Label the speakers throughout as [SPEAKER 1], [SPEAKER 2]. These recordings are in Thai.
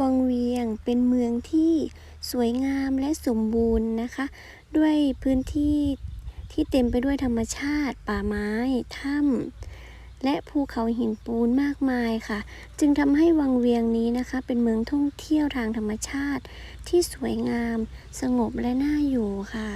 [SPEAKER 1] วังเวียงเป็นเมืองที่สวยงามและสมบูรณ์นะคะ ด้วยพื้นที่ที่เต็มไปด้วยธรรมชาติ ป่าไม้ ถ้ำและภูเขาหินปูนมากมายค่ะ จึงทำให้วังเวียงนี้นะคะ เป็นเมืองท่องเที่ยวทางธรรมชาติ ที่สวยงาม สงบและน่าอยู่ค่ะ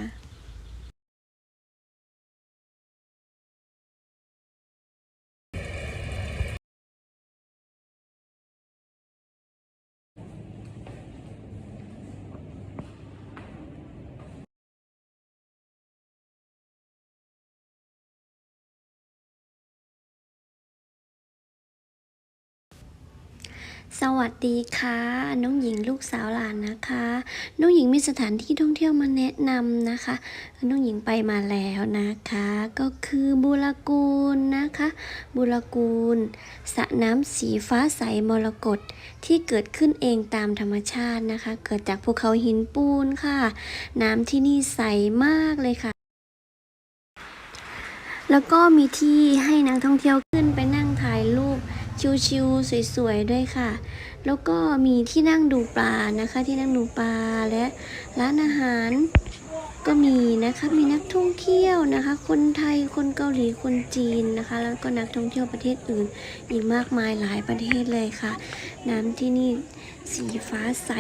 [SPEAKER 1] สวัสดีค่ะ น้องหญิงลูกสาวหลานนะคะ น้องหญิงมีสถานที่ท่องเที่ยวมาแนะนำนะคะ น้องหญิงไปมาแล้วนะคะ ก็คือบุรกูลนะคะ บุรกูลสระน้ำสีฟ้าใสมรกตที่เกิดขึ้นเองตามธรรมชาตินะคะ เกิดจากภูเขาหินปูนค่ะ น้ำที่นี่ใสมากเลยค่ะ แล้วก็มีที่ให้นักท่องเที่ยวขึ้นไปนั่งถ่ายรูป ชิวๆสวยๆด้วยค่ะ แล้วก็มีที่นั่งดูปลานะคะ ที่นั่งดูปลาและร้านอาหารก็มีนะคะมีนักท่องเที่ยวนะคะ คนไทยคนเกาหลีคนจีนนะคะ แล้วก็นักท่องเที่ยวประเทศอื่น อีกมากมายหลายประเทศเลยค่ะ น้ำที่นี่สีฟ้าใส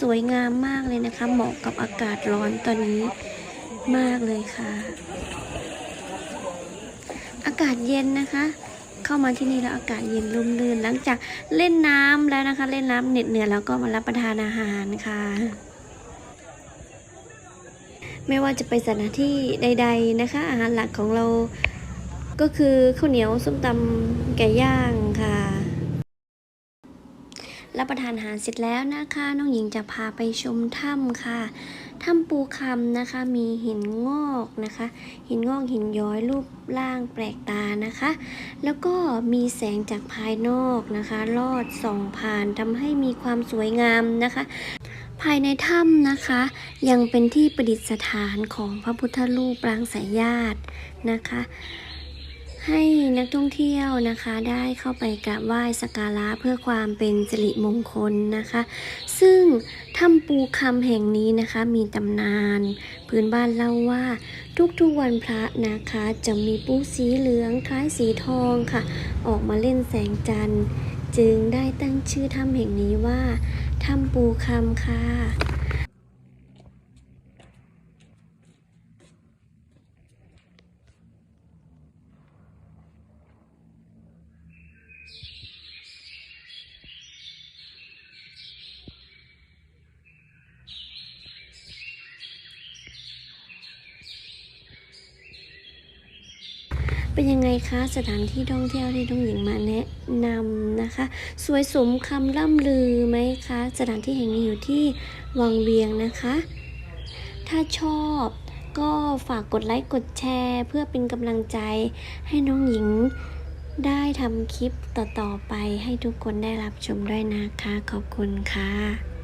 [SPEAKER 1] สวยงามมากเลยนะคะ เหมาะกับอากาศร้อนตอนนี้มากเลยค่ะ อากาศเย็นนะคะ เข้ามาที่นี่แล้วอากาศเย็นลุ่มลื่นหลังจากเล่นน้ำแล้วนะคะ เล่นน้ำเหน็ดเหนื่อยแล้วก็มารับประทานอาหารค่ะไม่ว่าจะไปสถานที่ใด ๆนะคะ อาหารหลักของเราก็คือข้าวเหนียวส้มตำไก่ย่างค่ะ รับประทานอาหารเสร็จแล้วนะคะ น้องหญิงจะพาไปชมถ้ำค่ะ ถ้ำปูคำนะคะ มีหินงอกนะคะ หินงอกหินย้อยรูปร่างแปลกตานะคะ แล้วก็มีแสงจากภายนอกนะคะ ลอดส่องผ่านทำให้มีความสวยงามนะคะภายในถ้ำนะคะ ยังเป็นที่ประดิษฐานของพระพุทธรูปปรางสายญาตินะคะ ให้นักท่องเที่ยวนะคะได้เข้าไปกราบไหว้สักการะเพื่อความเป็นสิริมงคลนะคะ ซึ่งถ้ำปูคำแห่งนี้นะคะมีตำนาน พื้นบ้านเล่าว่าทุกๆวันพระนะคะ จะมีปูสีเหลืองคล้ายสีทองค่ะ ออกมาเล่นแสงจันทร์ จึงได้ตั้งชื่อถ้ำแห่งนี้ว่าถ้ำปูคำค่ะ เป็นยังไงคะสถานที่ท่องเที่ยวที่ต้องหญิงมาแนะนำนะคะ สวยสมคำล่ำลือไหมคะ สถานที่แห่งนี้อยู่ที่วังเวียงนะคะ ถ้าชอบก็ฝากกดไลค์กดแชร์ เพื่อเป็นกำลังใจให้น้องหญิงได้ทำคลิปต่อ ๆ ไปให้ทุกคนได้รับชมด้วยนะคะ ขอบคุณค่ะ